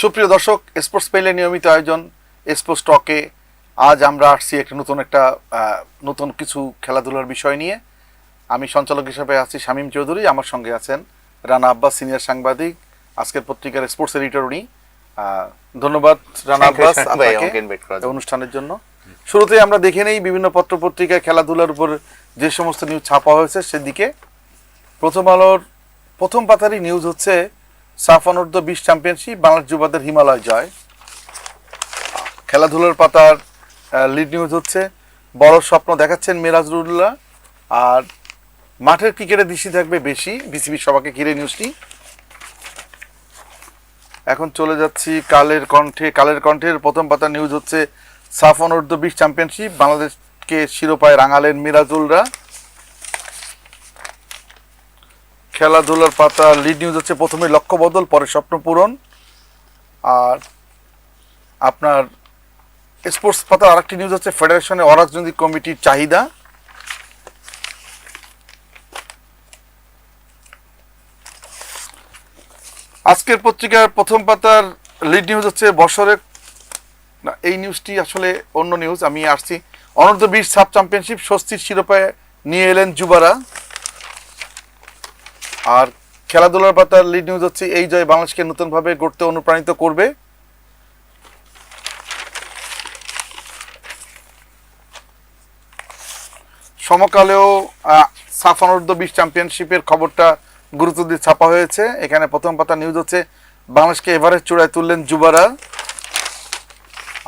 সুপ্রিয় দর্শক স্পোর্টস পেলে নিয়মিত আয়োজন স্পোর্টস টকে আজ আমরা আসছি একটা নতুন একটা নতুন কিছু খেলাধুলার বিষয় নিয়ে। আমি সঞ্চালক হিসেবে আছি শামীম চৌধুরী আমার সঙ্গে আছেন রানা আব্বাস সিনিয়র সাংবাদিক আজকের পত্রিকার স্পোর্টস এডিটর উনি। ধন্যবাদ রানা আব্বাস। অনুষ্ঠানের জন্য। শুরুতে আমরা দেখে নেই বিভিন্ন পত্র পত্রিকায় খেলাধুলার উপর যে সমস্ত নিউজ ছাপা হয়েছে সেদিকে। প্রথম আলোর প্রথম পাতারই নিউজ হচ্ছে সাফ অনূর্ধ্ব বিশ চ্যাম্পিয়নশিপ বাংলাদেশ যুবাদের হিমালয় জয়। খেলাধুলার পাতার লিড নিউজ হচ্ছে, বড় স্বপ্ন দেখাচ্ছেন মিরাজুল্লাহ আর মাঠের ক্রিকেটে দৃষ্টি থাকবে বেশি, বিসিবি সভাকে ঘিরে নিউজটি এখন চলে যাচ্ছি কালের কণ্ঠে, কালের কণ্ঠের প্রথম পাতা নিউজ হচ্ছে সাফ অনূর্ধ্ব বিশ চ্যাম্পিয়নশিপ বাংলাদেশকে শিরোপায় রাঙালেন মিরাজুলরা খেলাধুলার পাতা লিড নিউজ হচ্ছে প্রথমে লক্ষ্য বদল পরে স্বপ্ন পূরণ। আর আপনার স্পোর্টস পাতা, আরেকটি নিউজ হচ্ছে ফেডারেশনের অরাজনৈতিক কমিটির চাহিদা। আজকের পত্রিকার প্রথম পাতার লিড নিউজ হচ্ছে বছরের না, এই নিউজটি আসলে অন্য নিউজ আমি আসছি। অনূর্ধ্ব বিশ সাব চ্যাম্পিয়নশিপ স্বস্তির শিরোপায় নিয়ে এলেন যুবারা। আর খেলাধুলার পাতার লিড নিউজ হচ্ছে এই জয় বাংলাদেশকে নতুনভাবে গড়তে অনুপ্রাণিত করবে। সমকালেও আহ, সাফ অনূর্ধ্ব বিশ চ্যাম্পিয়নশিপের খবরটা গুরুত্ব দিয়ে ছাপা হয়েছে। এখানে প্রথম পাতা নিউজ হচ্ছে বাংলাদেশকে এভারেস্ট চূড়ায় তুললেন যুবারা।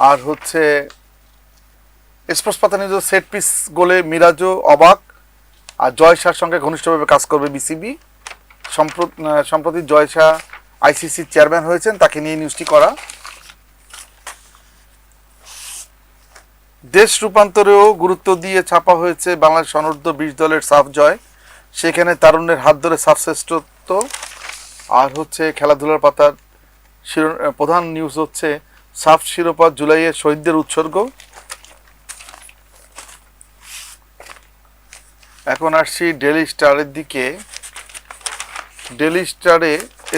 আর হচ্ছে স্পোর্টস পাতা নিউজ সেট পিস গোলে মিরাজও অবাক। আর জয় শাহর সঙ্গে ঘনিষ্ঠভাবে কাজ করবে বিসিবি। সম্প্রতি জয় শাহ আইসিসির চেয়ারম্যান হয়েছেন, তাকে নিয়ে নিউজটি করা। দেশ রূপান্তরেও গুরুত্ব দিয়ে ছাপা হয়েছে বাংলাদেশ অনূর্ধ্ব বিশ দলের সাফ জয়। সেখানে তারুণ্যের হাত ধরে সাফ শ্রেষ্ঠত্ব আর হচ্ছে খেলাধুলার পাতার শিরো- প্রধান নিউজ হচ্ছে সাফ শিরোপা জুলাইয়ে শহীদদের উৎসর্গ। এখন আসছি ডেলি স্টারের দিকে। ডেলি স্টারে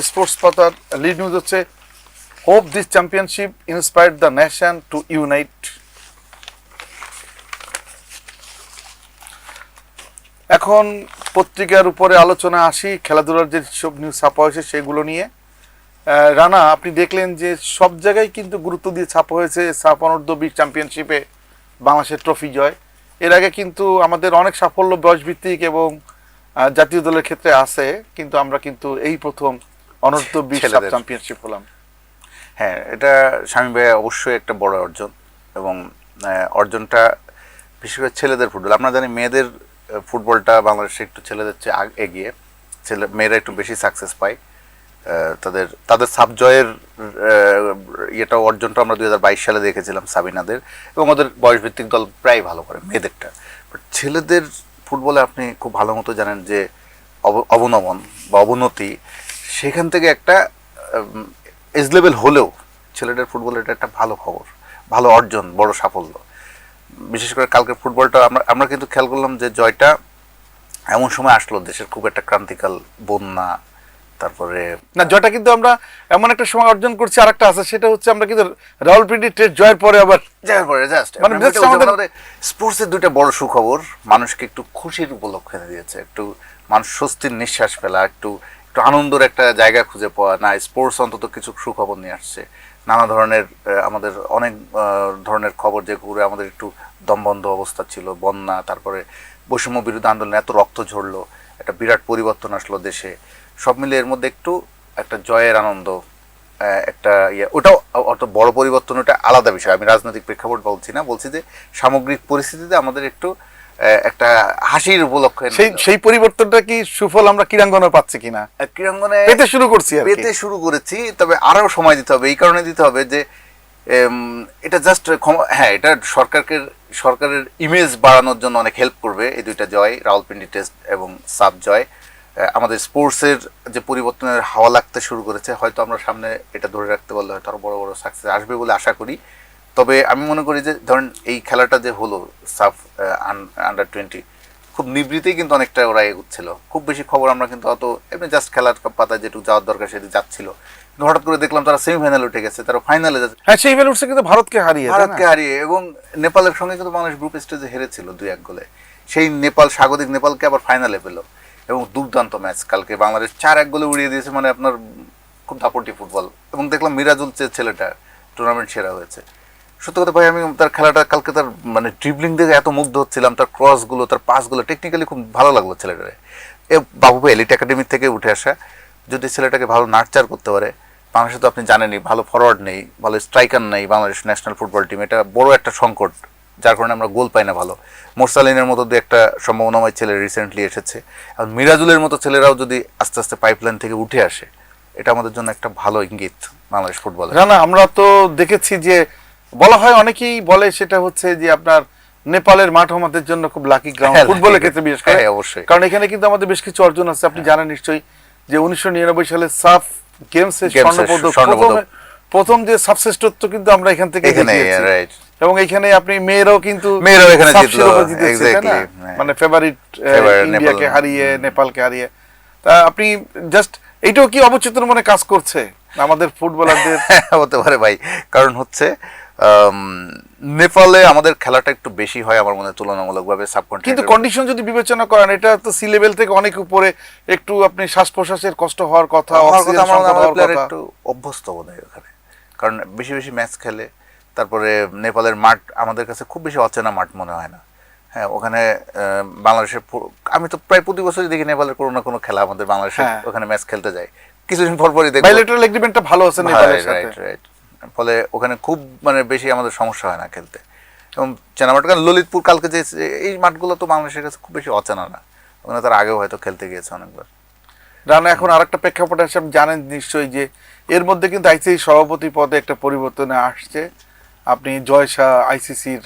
স্পোর্টস পাতার লিড নিউজ হচ্ছে hope this championship inspired the nation to unite এখন পত্রিকার উপরে আলোচনা আসি, খেলাধুলার যে সব নিউজ ছাপা হয়েছে সেগুলো নিয়ে। রানা, আপনি দেখলেন যে সব জায়গায় কিন্তু গুরুত্ব দিয়ে ছাপা হয়েছে সাফ অনূর্ধ্ব চ্যাম্পিয়নশিপে বাংলাদেশের ট্রফি জয়। এর আগে কিন্তু আমাদের অনেক সাফল্য বয়সভিত্তিক এবং জাতীয় দলের ক্ষেত্রে আছে কিন্তু আমরা কিন্তু এই প্রথম অনূর্ধ্ব বিশ চ্যাম্পিয়নশিপ হলাম। হ্যাঁ এটা স্বামী ভাই অবশ্যই একটা বড় অর্জন এবং অর্জনটা বিশেষ করে ছেলেদের ফুটবল আমরা জানি মেয়েদের ফুটবলটা বাংলাদেশে একটু ছেলেদের চেয়ে এগিয়ে। ছেলে মেয়েরা একটু বেশি সাকসেস পায়। তাদের তাদের সাবজয়ের ইয়েটা অর্জনটা আমরা দু হাজার বাইশ সালে দেখেছিলাম সাবিনাদের এবং ওদের বয়সভিত্তিক দল প্রায় ভালো করে মেয়েদেরটা। বাট ছেলেদের ফুটবলে আপনি খুব ভালো মতো জানেন যে অব- অবনমন বা অবনতি সেখান থেকে একটা এজ লেভেল হলেও ছেলেটার ফুটবলের এটা একটা ভালো খবর, ভালো অর্জন, বড় সাফল্য। বিশেষ করে কালকের ফুটবলটা আমরা আমরা কিন্তু খেয়াল করলাম যে জয়টা এমন সময় আসলো দেশের খুব একটা ক্রান্তিকাল বন্যা তারপরে না জয়টা কিন্তু আমরা এমন একটা সময় অর্জন করছি আর একটা আছে সেটা হচ্ছে আমরা কিন্তু রাহুলপিন্ডি টেস্ট জয়ের পরে আবার যাওয়ার পরে জাস্ট মানে আমাদের- স্পোর্টসের দুইটা বড় সুখবর মানুষকে একটু খুশির উপলক্ষ দিয়েছে একটু মানুষ স্বস্তির নিঃশ্বাস ফেলা একটু একটু আনন্দের একটা জায়গা খুঁজে পাওয়া না স্পোর্টস অন্তত কিছু সুখবর নিয়ে আসছে। নানা ধরনের আমাদের অনেক ধরনের খবর যে ঘুরে আমাদের একটু দমবন্ধ অবস্থা ছিল বন্যা তারপরে বৈষম্য বিরোধী আন্দোলনে এত রক্ত ঝরলো একটা বিরাট পরিবর্তন আসলো দেশে। সব মিলে এর মধ্যে একটু একটা জয়ের আনন্দ একটা ইয়ে ওটাও অত বড় পরিবর্তন ওটা আলাদা বিষয়। আমি রাজনৈতিক প্রেক্ষাপট বলছি না বলছি যে সামগ্রিক পরিস্থিতিতে আমাদের একটু একটা হাসির উপলক্ষে সেই সেই পরিবর্তনটা কি সুফল আমরা ক্রীড়াঙ্গনে পাচ্ছি কিনা? ক্রীড়াঙ্গনে পেতে শুরু করছি। পেতে শুরু করেছি তবে আরও সময় দিতে হবে। এই কারণে দিতে হবে যে এটা জাস্ট হ্যাঁ এটা সরকারকে সরকারের ইমেজ বাড়ানোর জন্য অনেক হেল্প করবে। এই দুইটা জয় রাওয়ালপিন্ডি টেস্ট এবং সাব জয়। আমাদের স্পোর্টসের যে পরিবর্তনের হাওয়া লাগতে শুরু করেছে হয়তো আমরা সামনে এটা ধরে রাখতে পারলে হয়তো আরও বড় বড় সাকসেস আসবে বলে আশা করি। তবে আমি মনে করি যে ধরেন এই খেলাটা যে হলো সাফ আন্ডার টোয়েন্টি খুব নিবৃতেই কিন্তু অনেকটা ওরা এগুচ্ছিল। খুব বেশি খবর আমরা কিন্তু অত এমনি জাস্ট খেলার পাতা যেটুকু যাওয়ার দরকার সেটি যাচ্ছিল। কিন্তু হঠাৎ করে দেখলাম তারা সেমিফাইনালে উঠে গেছে তারা ফাইনালে যাচ্ছে। হ্যাঁ সেই ভ্যালুটসে কিন্তু ভারতকে হারিয়ে ভারতকে হারিয়ে এবং নেপালের সঙ্গে কিন্তু বাংলাদেশ গ্রুপ স্টেজে হেরেছিল দুই এক গোলে। সেই নেপাল স্বাগতিক নেপালকে আবার ফাইনালে পেল। এবং দুর্দান্ত ম্যাচ কালকে বাংলাদেশ চার এক গোলে উড়িয়ে দিয়েছে মানে আপনার খুব দাপটি ফুটবল। এবং দেখলাম মিরাজুল ছেলেটা টুর্নামেন্ট সেরা হয়েছে। সত্যি কথা ভাই, আমি তার খেলাটা কালকে তার মানে ড্রিবলিং দেখে এত মুগ্ধ হচ্ছিলাম, তার ক্রসগুলো তার পাসগুলো টেকনিক্যালি খুব ভালো লাগল ছেলেটারে। এ বাবু এলিট একাডেমি থেকে উঠে আসা, যদি ছেলেটাকে ভালো নার্চার করতে পারে, বাংলাদেশে তো আপনি জানেনই, ভালো ফরওয়ার্ড নেই, ভালো স্ট্রাইকার নেই বাংলাদেশ ন্যাশনাল ফুটবল টিম এটা বড় একটা সংকট। যার কারণে আমরা গোল পাই না ভালো। মোরসালিনের মতো দু একটা সম্ভাবনাময় ছেলে রিসেন্টলি এসেছে। আর মিরাজুলের মতো ছেলেরাও যদি আস্তে আস্তে পাইপলাইন থেকে উঠে আসে এটা আমাদের জন্য একটা ভালো ইঙ্গিত বাংলাদেশ ফুটবলে না না আমরা তো দেখেছি যে বলা হয় অনেকেই বলে সেটা হচ্ছে যে আপনার নেপালের মাঠ আমাদের জন্য খুব লাকি গ্রাউন্ড হ্যাঁ, ফুটবলের ক্ষেত্রে বিশেষ করে। হ্যাঁ, অবশ্যই। কারণ এখানে কিন্তু আমাদের বেশ কিছু অর্জন আছে আপনি জানেন নিশ্চয়ই যে উনিশশো নিরানব্বই সালে সাফ গেমস স্বর্ণপদক। প্রথমে- যে সাবশ্রেষ্ঠত্ব কিন্তু আমরা এখান থেকে এখানে। এবং এখানে আপনি মেয়েরাও কিন্তু মেয়েরাও এখানে জিতলো। মানে ফেভারিট ইন্ডিয়াকে হারিয়ে নেপালকে হারিয়ে। তা আপনি জাস্ট এইটাও কি অবচেতন মনে কাজ করছে আমাদের ফুটবলারদের? হতে পারে ভাই। কারণ হচ্ছে নেপালে আমাদের খেলাটা একটু বেশি হয় আমার মনে হয় তুলনামূলকভাবে কিন্তু কন্ডিশন যদি বিবেচনা করেন এটা তো সি লেভেল থেকে অনেক উপরে একটু আপনি শ্বাস প্রশ্বাসের কষ্ট হওয়ার আমার প্লেয়ার কথা। একটু অভ্যস্ত বোধ হয় ওখানে। কারণ বেশি বেশি ম্যাচ খেলে তারপরে নেপালের মাঠ আমাদের কাছে খুব বেশি অচেনা মাঠ মনে হয় না। হ্যাঁ ওখানে বাংলাদেশের আমি তো প্রায় প্রতি বছরই দেখি নেপালের কোনো না কোনো খেলা আমাদের বাংলাদেশে হ্যাঁ। ওখানে ম্যাচ খেলতে যায়। কিছুদিন পর পরই দেখব। বাইলেটারাল এগ্রিমেন্টটা ভালো আছে নেপালের সাথে। রাইট রাইট ফলে ওখানে খুব মানে বেশি আমাদের সমস্যা হয় না খেলতে। এবং চেনামাঠ কারণ ললিতপুর কালকে যে এই মাঠগুলো তো বাংলাদেশের কাছে খুব বেশি অচেনা না। ওখানে তার আগেও হয়তো খেলতে গিয়েছে অনেকবার। রানা এখন আরেকটা প্রেক্ষাপট আছে আপনি জানেন নিশ্চয়ই যে এর মধ্যে কিন্তু আইসিসি সভাপতি পদে একটা পরিবর্তন আসছে। আপনি জয় শাহ আইসিসির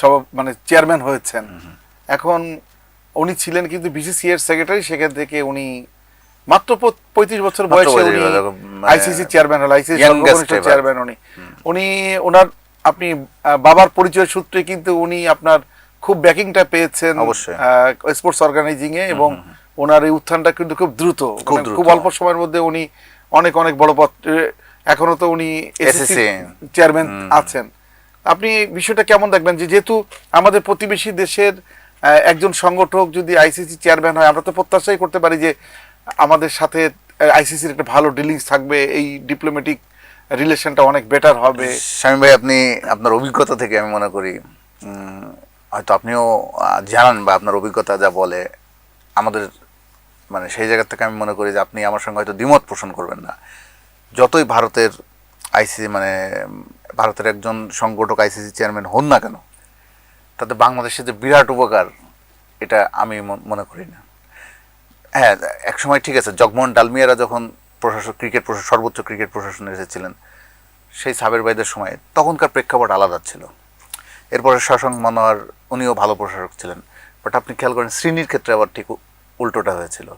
সভা মানে চেয়ারম্যান হয়েছেন। এখন উনি ছিলেন কিন্তু বিসিসি এর সেক্রেটারি সেখান থেকে উনি মাত্র পঁয়ত্রিশ বছর বয়সে উনি মানে আইসিসি চেয়ারম্যান হল আইসিসি চেয়ারম্যান উনি। উনি ওনার আপনি বাবার পরিচয় সূত্রে কিন্তু উনি আপনার খুব ব্যাকিংটা পেয়েছেন। স্পোর্টস অর্গানাইজিং এ এবং ওনার এই উত্থানটা কিন্তু খুব দ্রুত খুব মানে দ্রুত। খুব অল্প সময়ের মধ্যে উনি অনেক অনেক বড় পদ এখনও তো উনি SSC চেয়ারম্যান আছেন। আপনি বিষয়টা কেমন দেখবেন যে যেহেতু আমাদের প্রতিবেশী দেশের একজন সংগঠক যদি আইসিসি চেয়ারম্যান হয় আমরা তো প্রত্যাশাই করতে পারি যে আমাদের সাথে আইসিসির একটা ভালো ডিলিংস থাকবে এই ডিপ্লোম্যাটিক রিলেশনটা অনেক বেটার হবে। স্বামী ভাই আপনি আপনার অভিজ্ঞতা থেকে আমি মনে করি হয়তো আপনিও জানান বা আপনার অভিজ্ঞতা যা বলে আমাদের মানে সেই জায়গা থেকে আমি মনে করি যে আপনি আমার সঙ্গে হয়তো দ্বিমত পোষণ করবেন না। যতই ভারতের আইসিসি মানে ভারতের একজন সংগঠক আইসিসি চেয়ারম্যান হন না কেন, তাতে বাংলাদেশের যে বিরাট উপকার, এটা আমি মন- করি না। হ্যাঁ এক সময় ঠিক আছে, জগমোহন ডালমিয়ারা যখন প্রশাসক, ক্রিকেট প্রশাসন সর্বোচ্চ ক্রিকেট প্রশাসনে এসেছিলেন, সেই সাবের বাইদের সময়, তখনকার প্রেক্ষাপট আলাদা ছিল। এরপরে শশাঙ্ক মনোয়ার, উনিও ভালো প্রশাসক ছিলেন। বাট আপনি খেয়াল করেন, শ্রেণির ক্ষেত্রে আবার ঠিক উল্টোটা হয়েছিল।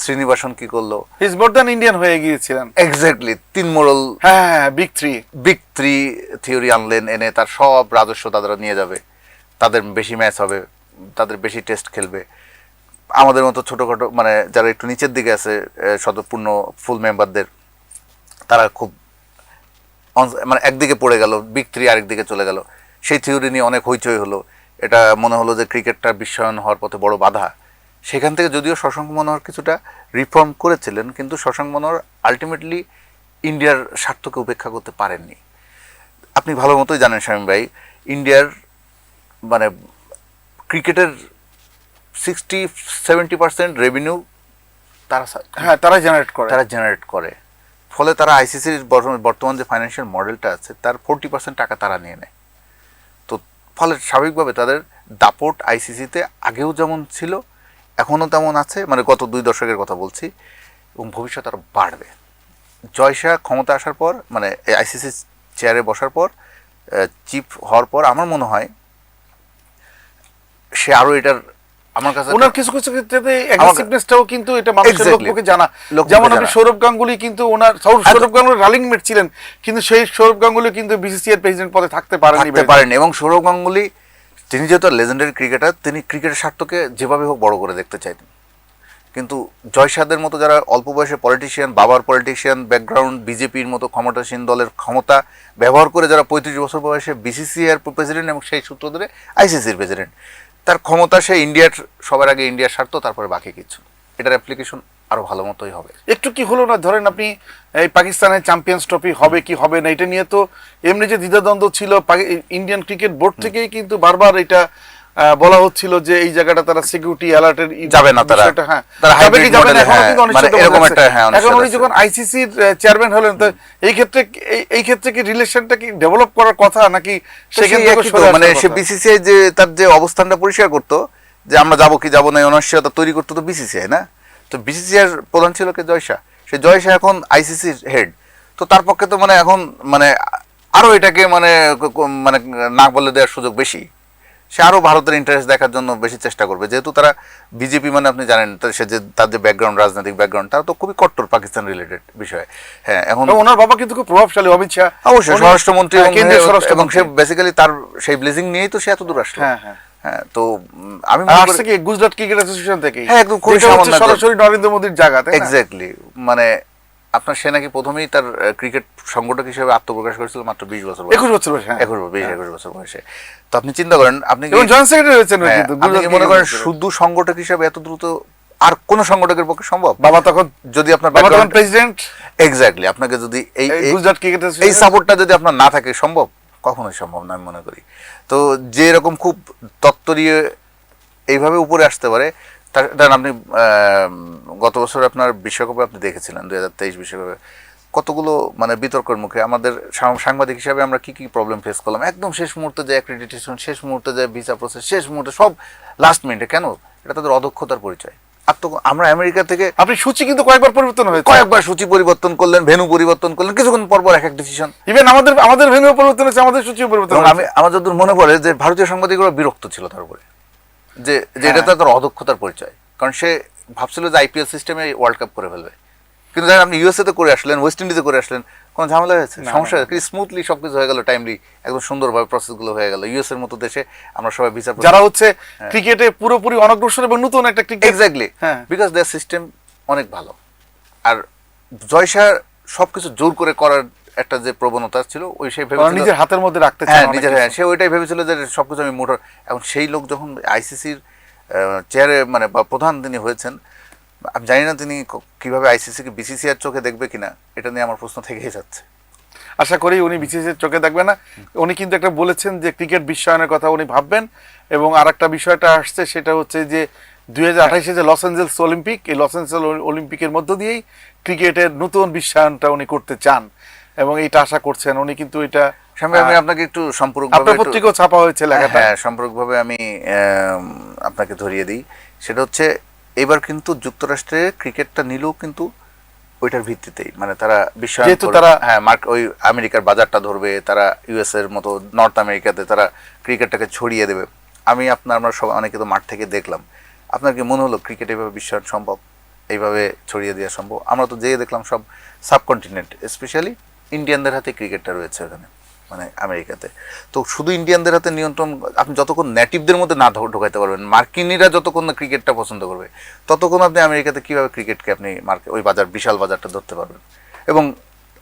শ্রীনিবাসন কি করল? ইজ মোর দ্যান ইন্ডিয়ান হয়ে গিয়েছিলেন। এক্স্যাক্টলি তিন মোড়ল হ্যাঁ big three big three theory আনলেন এনে তার সব রাজস্ব তারা নিয়ে যাবে। তাদের বেশি ম্যাচ হবে তাদের বেশি টেস্ট খেলবে। আমাদের মতো ছোটোখাটো মানে যারা একটু নিচের দিকে আছে শতপূর্ণ ফুল মেম্বারদের তারা খুব মানে একদিকে পড়ে গেল বিগ থ্রি আরেকদিকে চলে গেল। সেই থিওরি নিয়ে অনেক হইচই হলো। এটা মনে হলো যে ক্রিকেটটা বিশ্বায়ন হওয়ার পথে বড় বাধা। সেখান থেকে যদিও শশাঙ্ক মনোহর কিছুটা রিফর্ম করেছিলেন কিন্তু শশাঙ্ক মনোহর আলটিমেটলি ইন্ডিয়ার স্বার্থকে উপেক্ষা করতে পারেননি। আপনি ভালো মতোই জানেন শামীম ভাই ইন্ডিয়ার মানে ক্রিকেটের সিক্সটি সেভেন্টি পার্সেন্ট রেভিনিউ তারা হ্যাঁ তারা জেনারেট করে। তারা জেনারেট করে। ফলে তারা আইসিসির বর্তমান যে ফাইন্যান্সিয়াল মডেলটা আছে তার ফোরটি পার্সেন্ট টাকা তারা নিয়ে নেয়। তো ফলে স্বাভাবিকভাবে তাদের দাপট আইসিসিতে আগেও যেমন ছিল এখনও তেমন আছে মানে গত দুই দশকের কথা বলছি এবং ভবিষ্যতে আরও বাড়বে। জয়শাহ ক্ষমতা আসার পর মানে আইসিসি চেয়ারে বসার পর চিফ হওয়ার পর আমার মনে হয় সে আরও এটার আমার কাছে ওনার কিছু কিছু ক্ষেত্রে অ্যাগ্রেসিভনেসটাও কিন্তু এটা মানুষের লোককে জানা। যেমন আপনি সৌরভ গাঙ্গুলি কিন্তু ওনার সৌরভ সৌরভ গাঙ্গুলি রানিং মেট ছিলেন কিন্তু সেই সৌরভ গাঙ্গুলি কিন্তু বিসিসি এর প্রেসিডেন্ট পদে থাকতে পারেনি থাকতে পারেন এবং সৌরভ গাঙ্গুলি তিনি যেহেতু লেজেন্ডারি ক্রিকেটার তিনি ক্রিকেটের স্বার্থকে যেভাবে হোক বড় করে দেখতে চাইতেন। কিন্তু জয়সাদের মতো যারা অল্প বয়সে পলিটিশিয়ান বাবার পলিটিশিয়ান ব্যাকগ্রাউন্ড বিজেপির মতো ক্ষমতাসীন দলের ক্ষমতা ব্যবহার করে যারা পঁয়ত্রিশ বছর বয়সে বিসিসিআর প্রেসিডেন্ট এবং সেই সূত্র ধরে আইসিসির প্রেসিডেন্ট তার ক্ষমতা সে ইন্ডিয়ার সবার আগে ইন্ডিয়ার স্বার্থ, তারপরে বাকি কিছু। এটার অ্যাপ্লিকেশন আরও ভালো মতোই হবে। একটু কি হলো না ধরেন আপনি এই পাকিস্তানের চ্যাম্পিয়ন্স ট্রফি হবে কি হবে না এটা নিয়ে তো এমনি যে দ্বিধাদ্বন্দ্ব ছিল ইন্ডিয়ান ক্রিকেট বোর্ড থেকেই কিন্তু বারবার এটা বলা হচ্ছিল যে এই জায়গাটা তারা সিকিউরিটি অ্যালার্টের যাবে না তারা। হ্যাঁ। তারা যাবে কি যাবে না হ্যাঁ, মানে এরকম একটা, হ্যাঁ, এখন উনি যখন আইসিসির চেয়ারম্যান হলেন তো এই ক্ষেত্রে এই- ক্ষেত্রে কি রিলেশনটা কি ডেভেলপ করার কথা নাকি সেখানে সরে মানে সে বিসিসিআই যে তার যে অবস্থানটা পরিষ্কার করতো যে আমরা যাব কি যাব না অনিশ্চয়তা তৈরি করতো তো বিসিসিআই না? তো বিসিসিআই এর প্রধান ছিল কে? জয়শা সে জয়শা এখন আইসিসির হেড তো তার পক্ষে তো মানে এখন মানে আরও এটাকে মানে মানে না বলে দেওয়ার সুযোগ বেশি। সে আরও ভারতের ইন্টারেস্ট দেখার জন্য বেশি চেষ্টা করবে। যেহেতু তারা বিজেপি মানে আপনি জানেন সে যে তার যে ব্যাকগ্রাউন্ড রাজনৈতিক ব্যাকগ্রাউন্ড তারা তো খুবই কট্টর পাকিস্তান রিলেটেড বিষয়। হ্যাঁ এখন ওনার বাবা কিন্তু খুব প্রভাবশালী অমিত শাহ। অবশ্যই স্বরাষ্ট্রমন্ত্রী হ্যাঁ, এবং কেন্দ্রীয় এবং সে স্বরাষ্ট্রমন্ত্রী বেসিক্যালি তার সেই ব্লেজিং নিয়েই তো সে এত দূর আসলো। হ্যাঁ, হ্যাঁ। হ্যাঁ তো আমি আসছে কি গুজরাট ক্রিকেট অ্যাসোসিয়েশন থেকে? হ্যাঁ, একদম খুবই সামান্য সরাসরি নরেন্দ্র মোদীর জায়গা এক্স্যাক্টলি মানে আপনার সে নাকি প্রথমেই তার ক্রিকেট সংগঠক হিসেবে আত্মপ্রকাশ করেছিল মাত্র বিশ বছর একুশ বছর বয়সে হ্যাঁ। একুশ বিশ একুশ বছর বয়সে। তো আপনি চিন্তা করেন আপনি জয়েন্ট সেক্রেটারি হয়েছেন মনে করেন শুধু সংগঠক হিসেবে এত দ্রুত আর কোন সংগঠকের পক্ষে সম্ভব? বাবা তখন যদি আপনার বাবা তখন প্রেসিডেন্ট এক্স্যাক্টলি আপনাকে যদি এই এই- গুজরাট ক্রিকেট এই সাপোর্টটা যদি আপনার না থাকে সম্ভব? কখনোই সম্ভব না, আমি মনে করি। তো যে এরকম খুব তত্ত্বরীয় এইভাবে উপরে আসতে পারে, তার আপনি গত বছর আপনার বিশ্বকাপে আপনি দেখেছিলেন, দুই হাজার তেইশ বিশ্বকাপে। কতগুলো মানে বিতর্কের মুখে আমাদের সাংবাদিক হিসাবে আমরা কি কি প্রবলেম ফেস করলাম? একদম শেষ মুহূর্তে যে অ্যাক্রিডিটেশন শেষ মুহূর্তে যে ভিসা প্রসেস শেষ মুহূর্তে সব লাস্ট মিনিটে কেন? এটা তাদের অদক্ষতার পরিচয়। আর তো আমরা আমেরিকা থেকে আপনি সূচি কিন্তু কয়েকবার পরিবর্তন হয়েছে। কয়েকবার সূচি পরিবর্তন করলেন ভেনু পরিবর্তন করলেন কিছুক্ষণ পর পর এক এক ডিসিশন ইভেন আমাদের আমাদের ভেন্যু পরিবর্তন হয়েছে আমাদের সূচি পরিবর্তন আমি আমার যতদূর মনে পড়ে যে ভারতীয় সাংবাদিকরা বিরক্ত ছিল তার উপরে। যে যে এটা হ্যাঁ। তার অদক্ষতার পরিচয়। কারণ সে ভাবছিল যে আইপিএল সিস্টেমে ওয়ার্ল্ড কাপ করে ফেলবে। কিন্তু দেখেন আপনি ইউএসএ তে করে আসলেন ওয়েস্ট ইন্ডিজে করে আসলেন কোনো ঝামেলা হয়েছে? সমস্যা হয়েছে? স্মুথলি সবকিছু হয়ে গেল টাইমলি একদম সুন্দরভাবে প্রসেসগুলো হয়ে গেল। ইউএস এর মতো দেশে আমরা সবাই ভিসা যারা হচ্ছে ক্রিকেটে পুরোপুরি অনগ্রসর এবং নতুন একটা ক্রিকেট এক্স্যাক্টলি হ্যাঁ। বিকজ দেয়ার সিস্টেম অনেক ভালো। আর জয়শা সবকিছু জোর করে করার একটা যে প্রবণতা ছিল ওই সেই ভেবেছিল নিজের হাতের মধ্যে রাখতে হ্যাঁ নিজের হ্যাঁ সে ওইটাই ভেবেছিল যে সবকিছু আমি মোটর এখন সেই লোক যখন আইসিসির চেয়ারে মানে বা প্রধান তিনি হয়েছেন আমি জানি না তিনি কীভাবে আইসিসিকে বিসিসিআর চোখে দেখবে কিনা এটা নিয়ে আমার প্রশ্ন থেকেই যাচ্ছে। আশা করি উনি বিসিসির চোখে দেখবেন না। উনি কিন্তু একটা বলেছেন যে ক্রিকেট বিশ্বায়নের কথা উনি ভাববেন এবং আর একটা বিষয়টা আসছে সেটা হচ্ছে যে দুই হাজার আঠাইশে যে লস অ্যাঞ্জেলস অলিম্পিক এই লস অ্যাঞ্জেলস অলিম্পিকের মধ্য দিয়েই ক্রিকেটের নতুন বিশ্বায়নটা উনি করতে চান এবং এইটা আশা করছেন। উনি কিন্তু এটা আমি আপনাকে একটু আপনার পত্রিকাও ছাপা হয়েছে লেখাটা। হ্যাঁ সম্পর্কভাবে আমি আম, আপনাকে ধরিয়ে দিই। সেটা হচ্ছে এবার কিন্তু যুক্তরাষ্ট্রে ক্রিকেটটা নিলেও কিন্তু ওইটার ভিত্তিতেই। মানে তারা বিশ্ব যেহেতু তারা- হ্যাঁ মার্ক ওই আমেরিকার বাজারটা ধরবে তারা ইউএস এর মতো নর্থ আমেরিকাতে তারা ক্রিকেটটাকে ছড়িয়ে দেবে। আমি আপনার আমরা সব অনেকে তো মাঠ থেকে দেখলাম। আপনার কি মনে হলো ক্রিকেট এইভাবে বিশ্বায়ন সম্ভব? এইভাবে ছড়িয়ে দেওয়া সম্ভব? আমরা তো যেয়ে দেখলাম সব সাবকন্টিনেন্ট স্পেশালি ইন্ডিয়ানদের হাতে ক্রিকেটটা রয়েছে ওখানে। মানে আমেরিকাতে। তো শুধু ইন্ডিয়ানদের হাতে নিয়ন্ত্রণ আপনি যতক্ষণ নেটিভদের মধ্যে না ঢোকাইতে পারবেন মার্কিনিরা যতক্ষণ না ক্রিকেটটা পছন্দ করবে ততক্ষণ আপনি আমেরিকাতে কীভাবে ক্রিকেটকে আপনি মার্কেট ওই বাজার বিশাল বাজারটা ধরতে পারবেন। এবং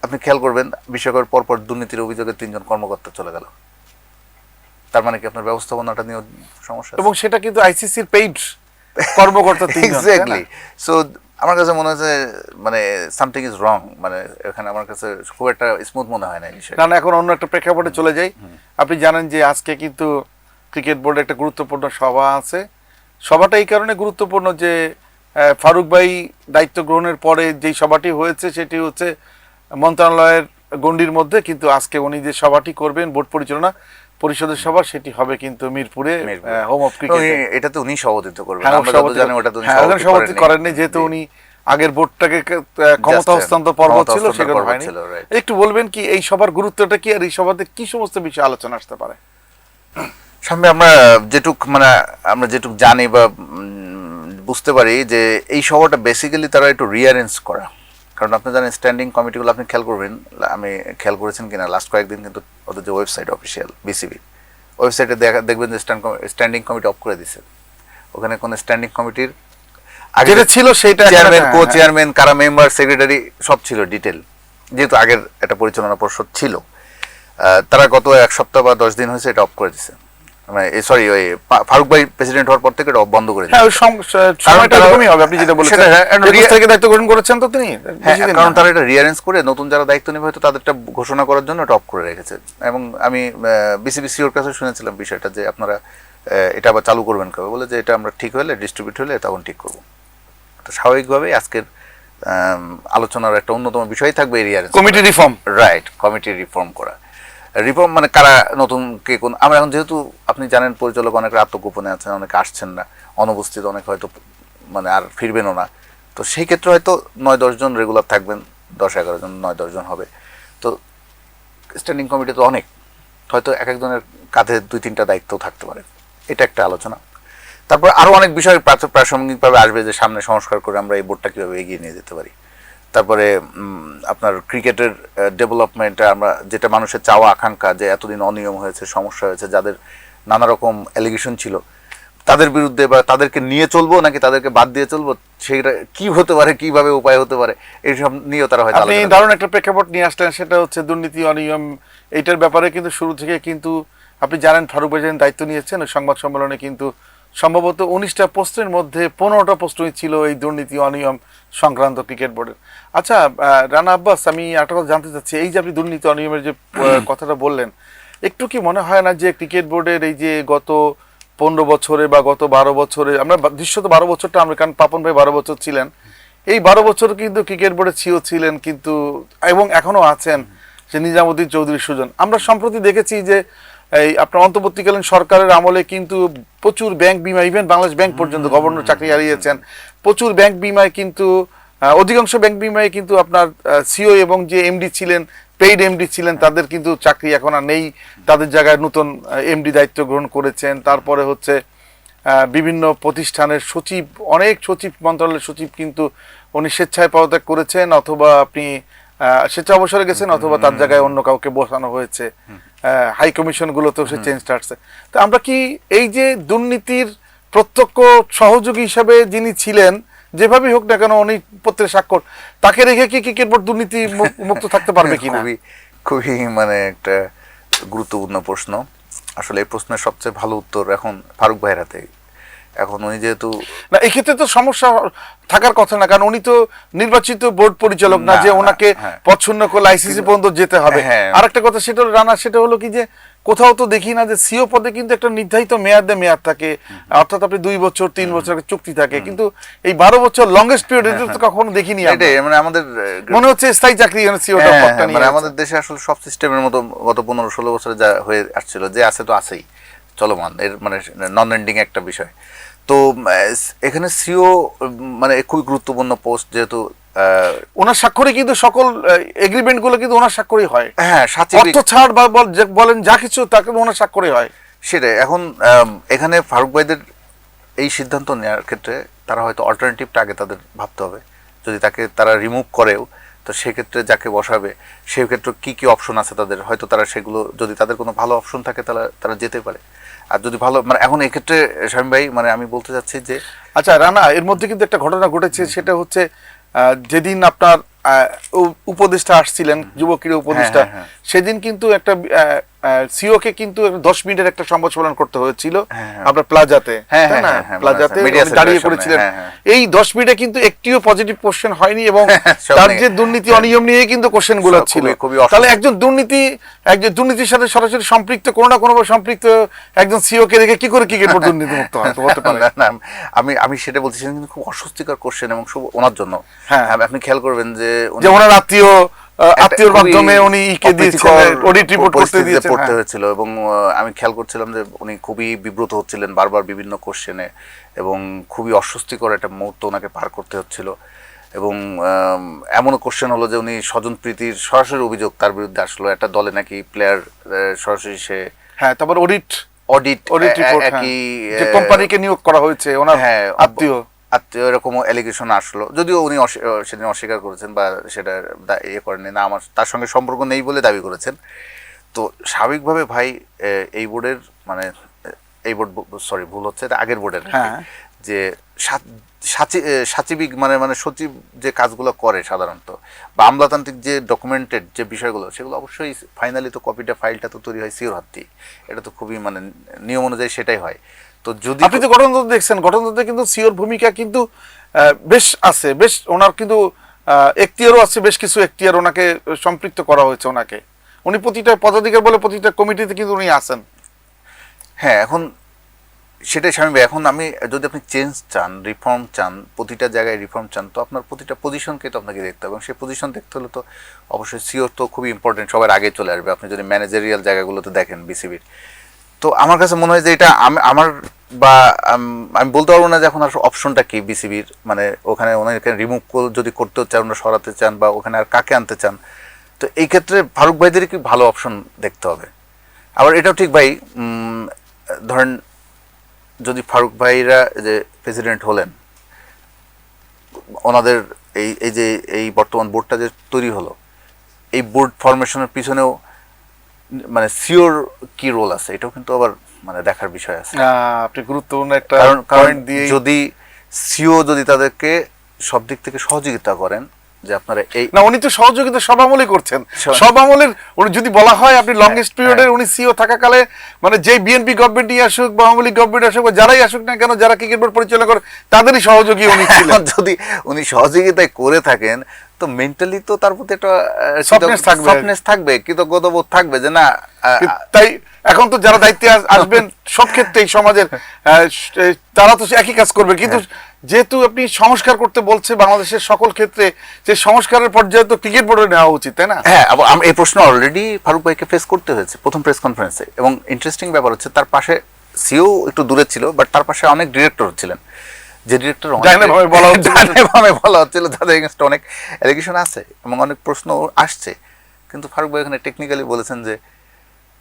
আপনি খেয়াল করবেন বিশ্বকাপের পরপর দুর্নীতির অভিযোগে তিনজন কর্মকর্তা চলে গেল। তার মানে কি আপনার ব্যবস্থাপনাটা নিয়ে সমস্যা এবং সেটা কিন্তু আইসিসির পেইড কর্মকর্তা? এক্স্যাক্টলি সো আমার কাছে মনে হচ্ছে মানে সামথিং ইজ রং মানে এখানে আমার কাছে খুব একটা স্মুথ মনে হয় না না না এখন অন্য একটা প্রেক্ষাপটে চলে যাই। আপনি জানেন যে আজকে কিন্তু ক্রিকেট বোর্ডে একটা গুরুত্বপূর্ণ সভা আছে। সভাটা এই কারণে গুরুত্বপূর্ণ যে ফারুক ভাই দায়িত্ব গ্রহণের পরে যেই সভাটি হয়েছে সেটি হচ্ছে মন্ত্রণালয়ের গণ্ডির মধ্যে কিন্তু আজকে উনি যে সভাটি করবেন বোর্ড পরিচালনা পরিষদের সভা সেটি হবে কিন্তু মিরপুরে। হোম অফ ক্রিকেট এই- এটাতে উনি সভাপতিত্ব করবেন। হ্যাঁ, আমরা সভাপতি- জানি ওটা তো উনি হ্যাঁ, সভাপতি করেননি। যেহেতু উনি আগের বোর্ডটাকে ক্ষমতা হস্তান্তর পর্ব ছিল পর্ব হয়নি। একটু বলবেন কি এই সভার গুরুত্বটা কি আর এই সভাতে কি সমস্ত বিষয়ে আলোচনা আসতে পারে? সামনে আমরা যেটুক মানে আমরা যেটুক জানি বা বুঝতে পারি যে এই সভাটা বেসিক্যালি তারা একটু রিয়ারেঞ্জ করা। কারণ আপনি জানেন স্ট্যান্ডিং কমিটিগুলো আপনি খেয়াল করবেন আমি খেয়াল করেছেন কিনা লাস্ট কয়েকদিন কিন্তু ওদের যে ওয়েবসাইট অফিসিয়াল বিসিবি ওয়েবসাইটে দেখা দেখবেন যে স্ট্যান্ডিং কমিটি অফ করে দিছে ওখানে কোনো স্ট্যান্ডিং কমিটির আগে যেটা ছিল সেটা চেয়ারম্যান কো। চেয়ারম্যান কারা মেম্বার সেক্রেটারি সব ছিল ডিটেল যেহেতু আগের একটা পরিচালনা পর্ষদ ছিল তারা গত এক সপ্তাহ বা দশ দিন হয়েছে এটা অফ করে দিছে মানে সরি ওই ফারুক ভাই প্রেসিডেন্ট হওয়ার পর থেকে এটা বন্ধ করে হ্যাঁ সময়টা এরকমই হবে আপনি যেটা বলেছেন। সেটা, হ্যাঁ, থেকে দায়িত্ব গ্রহণ করেছেন তো তিনি? হ্যাঁ কারণ তারা এটা রিয়ারেঞ্জ করে নতুন যারা দায়িত্ব নেবে হয়তো তাদেরটা ঘোষণা করার জন্য এটা অফ করে রেখেছে। এবং আমি বিসিবি সিওর কাছে শুনেছিলাম বিষয়টা যে আপনারা এটা আবার চালু করবেন কবে? বলে যে এটা আমরা ঠিক হলে ডিস্ট্রিবিউট হলে তখন ঠিক করব। তো স্বাভাবিকভাবেই আজকের আলোচনার একটা অন্যতম বিষয় থাকবে এই rearrange committee reform right committee reform করা। রিফর্ম মানে কারা নতুন কে কোন, আমরা এখন যেহেতু আপনি জানেন পরিচালক অনেক আত্মগোপনে আছেন, অনেকে আসছেন না, অনুপস্থিত অনেক হয়তো মানে আর ফিরবেনও না। তো সেই ক্ষেত্রে হয়তো নয় দশজন রেগুলার থাকবেন দশ এগারো জন নয় দশজন হবে। তো স্ট্যান্ডিং কমিটি তো অনেক, হয়তো এক একজনের কাঁধে দুই তিনটা দায়িত্বও থাকতে পারে। এটা একটা আলোচনা। তারপর আরও অনেক বিষয় প্রাসঙ্গিকভাবে আসবে যে সামনে সংস্কার করে আমরা এই বোর্ডটা কীভাবে এগিয়ে নিয়ে যেতে পারি। তারপরে আপনার ক্রিকেটের ডেভেলপমেন্টে আমরা যেটা মানুষের চাওয়া আকাঙ্ক্ষা যে এতদিন অনিয়ম হয়েছে সমস্যা হয়েছে যাদের নানা রকম অ্যালিগেশন ছিল তাদের বিরুদ্ধে বা তাদেরকে নিয়ে চলবো নাকি তাদেরকে বাদ দিয়ে চলবো সেইটা কি হতে পারে কীভাবে উপায় হতে পারে এইসব নিয়েও তারা হয়তো আপনি দারুণ একটা প্রেক্ষাপট নিয়ে আসলেন সেটা হচ্ছে দুর্নীতি অনিয়ম এইটার ব্যাপারে কিন্তু শুরু থেকে কিন্তু আপনি জানেন ফারুক ভাই দায়িত্ব নিয়েছেন সংবাদ সম্মেলনে কিন্তু সম্ভবত উনিশটা প্রশ্নের মধ্যে পনেরোটা প্রশ্নই ছিল এই দুর্নীতি অনিয়ম সংক্রান্ত ক্রিকেট বোর্ডের। আচ্ছা রানা আব্বাস আমি একটা কথা জানতে চাচ্ছি। এই যে আপনি দুর্নীতি অনিয়মের যে কথাটা বললেন একটু কি মনে হয় না যে ক্রিকেট বোর্ডের এই যে গত পনেরো বছরে বা গত বারো বছরে আমরা দৃশ্যত বারো বছরটা আমরা কারণ পাপন ভাই বারো বছর ছিলেন এই বারো বছর কিন্তু ক্রিকেট বোর্ডে ছিও ছিলেন কিন্তু এবং এখনও আছেন যে নিজামুদ্দিন চৌধুরী সুজন। আমরা সম্প্রতি দেখেছি যে এই আপনার অন্তর্বর্তীকালীন সরকারের আমলে কিন্তু প্রচুর ব্যাংক বিমা ইভেন বাংলাদেশ ব্যাংক পর্যন্ত গভর্নর চাকরি হারিয়েছেন। প্রচুর ব্যাংক বিমায় কিন্তু অধিকাংশ ব্যাংক বিমায় কিন্তু আপনার সিও এবং যে এমডি ছিলেন পেইড এমডি ছিলেন তাদের কিন্তু চাকরি এখন আর নেই। তাদের জায়গায় নতুন এমডি দায়িত্ব গ্রহণ করেছেন। তারপরে হচ্ছে বিভিন্ন প্রতিষ্ঠানের সচিব অনেক সচিব মন্ত্রণালয়ের সচিব কিন্তু উনি স্বেচ্ছায় পদত্যাগ করেছেন অথবা আপনি স্বেচ্ছা অবসরে গেছেন অথবা তার জায়গায় অন্য কাউকে বসানো হয়েছে। হাই কমিশনগুলোতেও সে চেঞ্জটা আসছে। তো আমরা কি এই যে দুর্নীতির প্রত্যক্ষ সহযোগী হিসাবে যিনি ছিলেন যেভাবেই হোক না কেন উনি পত্রের স্বাক্ষর তাকে রেখে কি ক্রিকেট বোর্ড দুর্নীতি মুক্ত থাকতে পারবে কিনা? খুবই খুবই মানে একটা গুরুত্বপূর্ণ প্রশ্ন। আসলে এই প্রশ্নের সবচেয়ে ভালো উত্তর এখন ফারুক ভাইয়ের হাতে এখন উনি যেহেতু না এক্ষেত্রে তো সমস্যা থাকার কথা না কারণ উনি তো নির্বাচিত বোর্ড পরিচালক না যে ওনাকে হ্যাঁ। পছন্দ করলে আইসিসি পর্যন্ত যেতে হবে। হ্যাঁ। আরেকটা কথা সেটা হলো রানা সেটা হলো কি যে কোথাও তো দেখি না যে সিও পদে কিন্তু একটা নির্ধারিত মেয়াদে মেয়াদ থাকে। অর্থাৎ আপনি দুই বছর তিন বছর চুক্তি থাকে। কিন্তু এই বারো বছর লংগেস্ট পিরিয়ড তো কখনো দেখিনি মানে আমাদের মনে হচ্ছে স্থায়ী চাকরি এখানে সিও হ্যাঁ, পদটা হ্যাঁ, নিয়ে মানে আমাদের দেশে আসলে সব সিস্টেমের মতো গত পনেরো ষোলো বছরে যা হয়ে আসছিল যে আছে তো আছেই চলমান। এর মানে নন এন্ডিং একটা বিষয়। তো এখানে সিও মানে খুবই গুরুত্বপূর্ণ পোস্ট যেহেতু ওনার স্বাক্ষরে কিন্তু সকল এগ্রিমেন্টগুলো কিন্তু ওনার স্বাক্ষরেই হয়। হ্যাঁ অর্থ ছাড় বা বলেন যা কিছু তাকে ওনার স্বাক্ষরে হয়। সেটাই এখন এখানে ফারুক ভাইদের এই সিদ্ধান্ত নেওয়ার ক্ষেত্রে তারা হয়তো অল্টারনেটিভটা আগে তাদের ভাবতে হবে। যদি তাকে তারা রিমুভ করেও তো সেক্ষেত্রে যাকে বসাবে সেই ক্ষেত্রে কি কি অপশন আছে তাদের? হয়তো তারা সেগুলো যদি তাদের কোনো ভালো অপশন থাকে তারা তারা যেতে পারে। আর যদি ভালো মানে এখন এক্ষেত্রে স্বামী ভাই মানে আমি বলতে চাচ্ছি যে আচ্ছা রানা এর মধ্যে কিন্তু একটা ঘটনা ঘটেছে সেটা হচ্ছে আহ, যেদিন আপনার আহ, উপদেষ্টা আসছিলেন যুবকের উপদেষ্টা হ্যাঁ, হ্যাঁ। সেদিন কিন্তু একটা সিও কে কিন্তু দশ মিনিটের একটা সংবাদ সম্মেলন করতে হয়েছিল হ্যাঁ, হ্যাঁ। আপনার প্লাজাতে হ্যাঁ, প্লাজাতে দাঁড়িয়ে হ্যাঁ। এই দশ মিনিটে কিন্তু একটিও পজিটিভ কোশ্চেন হয়নি এবং তার যে দুর্নীতি অনিয়ম নিয়ে কিন্তু কোশ্চেনগুলো ছিল। তাহলে একজন দুর্নীতি একজন দুর্নীতির সাথে সরাসরি সম্পৃক্ত কোনো না কোনো সম্পৃক্ত একজন সিও কে রেখে কি করে ক্রিকেট বোর্ড দুর্নীতি মুক্ত হতে পারে না, আমি আমি সেটা বলছি কিন্তু খুব অস্বস্তিকর কোশ্চেন এবং শুভ ওনার জন্য হ্যাঁ। আপনি খেয়াল করবেন যে ওনার আত্মীয় আত্মীয়র মাধ্যমে উনি ইকে অপ্রীতিকর অডিট রিপোর্ট করতে পরিস্থিতিতে পড়তে হ্যাঁ। হয়েছিল এবং আমি খেয়াল করছিলাম যে উনি খুবই বিব্রত হচ্ছিলেন বারবার বিভিন্ন কোশ্চেনে এবং খুবই অস্বস্তিকর একটা মুহূর্ত ওনাকে পার করতে হচ্ছিল। এবং আম, এমনও কোশ্চেন হলো যে উনি স্বজন প্রীতির সরাসরি অভিযোগ তার বিরুদ্ধে আসলো। একটা দলে নাকি প্লেয়ার সরাসরি সে হ্যাঁ তারপর অডিট অডিট অডিট রিপোর্ট একই যে কোম্পানিকে নিয়োগ করা হয়েছে ওনার হ্যাঁ আত্মীয়। আত্মীয় এরকম অ্যালিগেশন আসলো। যদিও উনি সেদিন অস্বীকার করেছেন বা সেটা ইয়ে করেননি। না আমার তার সঙ্গে সম্পর্ক নেই বলে দাবি করেছেন। তো স্বাভাবিকভাবে ভাই এই বোর্ডের মানে এই বোর্ড সরি ভুল হচ্ছে এটা আগের বোর্ডের হ্যাঁ। যে সাচিবিক মানে মানে সচিব যে কাজগুলো করে সাধারণত বা আমলাতান্ত্রিক যে ডকুমেন্টেড যে বিষয়গুলো সেগুলো অবশ্যই ফাইনালি তো কপিটা ফাইলটা তো তৈরি হয় সিওর হাত দিয়ে। এটা তো খুবই মানে নিয়ম অনুযায়ী সেটাই হয়। তো যদি আপনি তো গঠনতন্ত্র দেখছেন গঠনতন্ত্রে কিন্তু সিওর ভূমিকা কিন্তু বেশ আছে বেশ ওনার কিন্তু এখতিয়ারও আছে বেশ কিছু এখতিয়ার ওনাকে সম্পৃক্ত করা হয়েছে ওনাকে। উনি প্রতিটা পদাধিকার বলে প্রতিটা কমিটিতে কিন্তু উনি আছেন। হ্যাঁ এখন সেটাই স্বামী ভাই এখন আমি যদি আপনি চেঞ্জ চান রিফর্ম চান প্রতিটা জায়গায় রিফর্ম চান তো আপনার প্রতিটা পজিশনকে তো আপনাকে দেখতে হবে। এবং সেই পজিশন দেখতে হলে তো অবশ্যই সিওর তো খুবই ইম্পর্টেন্ট সবার আগে চলে আসবে। আপনি যদি ম্যানেজারিয়াল জায়গাগুলোতে দেখেন বিসিবির তো আমার কাছে মনে হয় যে এটা আমার বা আমি বলতে পারব না যে এখন আর অপশনটা কি বিসিবির মানে ওখানে ওনাকে রিমুভ যদি করতে চান, ওনারা সরাতে চান বা ওখানে আর কাকে আনতে চান। তো এই ক্ষেত্রে ফারুক ভাইদের কি ভালো অপশন দেখতে হবে? আবার এটাও ঠিক ভাই ধরেন যদি ফারুক ভাইরা যে প্রেসিডেন্ট হলেন, ওনাদের এই এই যে এই বর্তমান বোর্ডটা যে তৈরি হলো, এই বোর্ড ফরমেশনের পিছনেও মানে সিওর কি রোল আছে? এটাও কিন্তু আবার মানে দেখার বিষয় আছে। আপনি গুরুত্বপূর্ণ একটা কারণ দিয়ে যদি সিও যদি তাদেরকে সব দিক থেকে সহযোগিতা করেন যে আপনারা এই না উনি তো সহযোগিতা সব আমলেই করছেন। সব- আমলের উনি যদি বলা হয় আপনি লংগেস্ট হ্যাঁ, পিরিয়ডের উনি সিও থাকাকালে মানে যে বিএনপি গভর্নমেন্ট আসুক বা আওয়ামী লীগ গভর্নমেন্ট আসুক বা যারাই আসুক না কেন যারা ক্রিকেট বোর্ড পরিচালনা করে তাদেরই সহযোগী উনি ছিলেন। যদি উনি সহযোগিতায় করে থাকেন তো মেন্টালি তো তার প্রতি একটা Softness থাকবে। সফটনেস থাকবে কৃতজ্ঞতাবোধ থাকবে যে না তাই এখন তো যারা দায়িত্বে আসবেন সব ক্ষেত্রেই সমাজের তারা তো একই কাজ করবে। কিন্তু যেহেতু আপনি সংস্কার করতে বলছে বাংলাদেশের সকল ক্ষেত্রে যে সংস্কারের পর্যায়ে তো ক্রিকেট বোর্ডে নেওয়া উচিত তাই না? হ্যাঁ আম- এই প্রশ্ন অলরেডি ফারুক ভাইকে ফেস করতে হয়েছে প্রথম প্রেস কনফারেন্সে এবং ইন্টারেস্টিং ব্যাপার হচ্ছে তার পাশে সিও একটু দূরে ছিল বাট তার পাশে অনেক ডিরেক্টর ছিলেন। যে ডিরেক্টর বলা হচ্ছিল। তাদের এগেনস্ট অনেক অ্যালিগেশন আছে এবং অনেক প্রশ্ন আসছে। কিন্তু ফারুক ভাই এখানে টেকনিক্যালি বলেছেন যে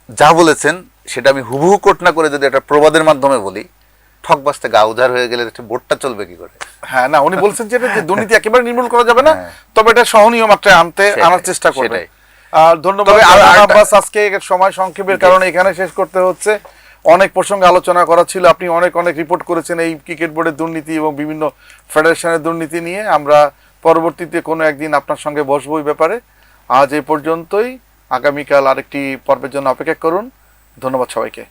যা বলেছেন সেটা আমি হুবহু কোট না করে যদি একটা প্রবাদের মাধ্যমে বলি ঠক বাস্তে গা উজাড় হয়ে গেলে বোর্ডটা চলবে কি করে? হ্যাঁ না উনি বলছেন যে যে দুর্নীতি একেবারে নির্মূল করা যাবে না হ্যাঁ। তবে এটা সহনীয় মাত্রায় আনতে আনার চেষ্টা করবে। আর ধন্যবাদ আব্বাস আজকে সময় সংক্ষেপের কারণে এখানে শেষ করতে হচ্ছে। অনেক প্রসঙ্গে আলোচনা করা ছিল আপনি অনেক অনেক রিপোর্ট করেছেন এই ক্রিকেট বোর্ডের দুর্নীতি এবং বিভিন্ন ফেডারেশনের দুর্নীতি নিয়ে। আমরা পরবর্তীতে কোনো একদিন আপনার সঙ্গে বসবো এই ব্যাপারে। আজ এই পর্যন্তই। আগামীকাল আরেকটি পর্বের জন্য অপেক্ষা করুন। ধন্যবাদ সবাইকে।